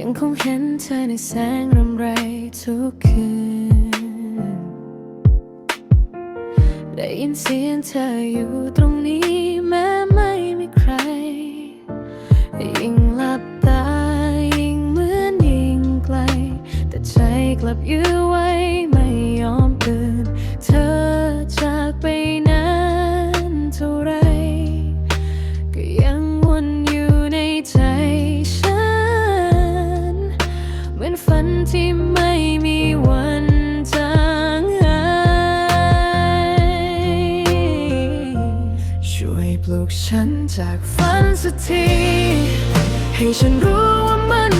ยังคงเห็นเธอในแสงรำไรทุกคืน ได้ยินเสียงเธออยู่ตรงนี้แม้ไม่มีใคร ยิ่งหลับตายิ่งเหมือนยิ่งไกล แต่ใจกลับยื้อไจากฝันสักที ให้ฉันรู้ว่ามัน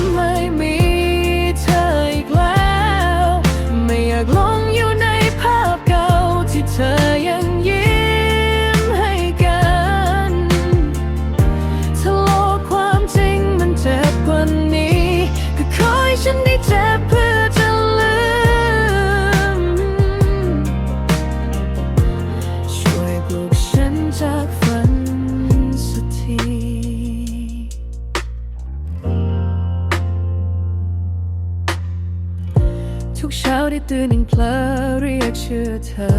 ทุกเช้าที่ตื่นยังเพลอเรียกชื่อเธอ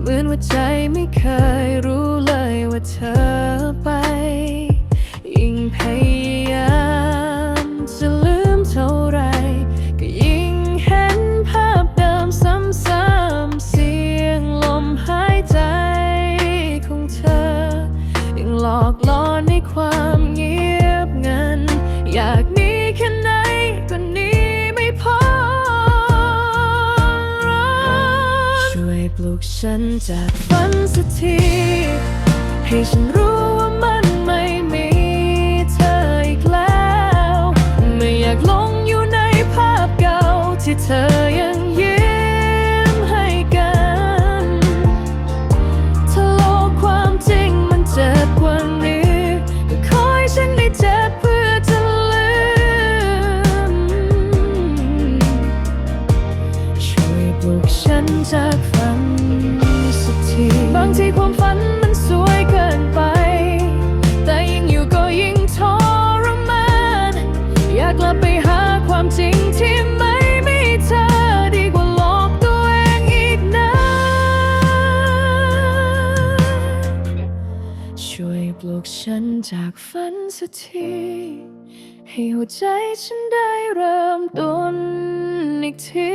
เหมือนว่าใจไม่เคยรู้เลยว่าเธอไป ยิ่งพยายามจะลืมเท่าไร ก็ยิ่งเห็นภาพเดิมซ้ำๆเสียงลมหายใจของเธอ ยังหลอกล่อในความ ฉันจะฝันสักทีให้ฉันรู้ว่ามันไม่มีเธออีกแล้ว ไม่อยากลงอยู่ในภาพเก่าที่เธอยังย ความฝันมันสวยเกินไป แต่ยิ่งอยู่ก็ยิ่งทรมาน อยากกลับไปหาความจริงที่ไม่มีเธอดีกว่าหลอกตัวเองอีกนานช่วยปลุกฉันจากฝันสักที ให้หัวใจฉันได้เริ่มต้นอีกที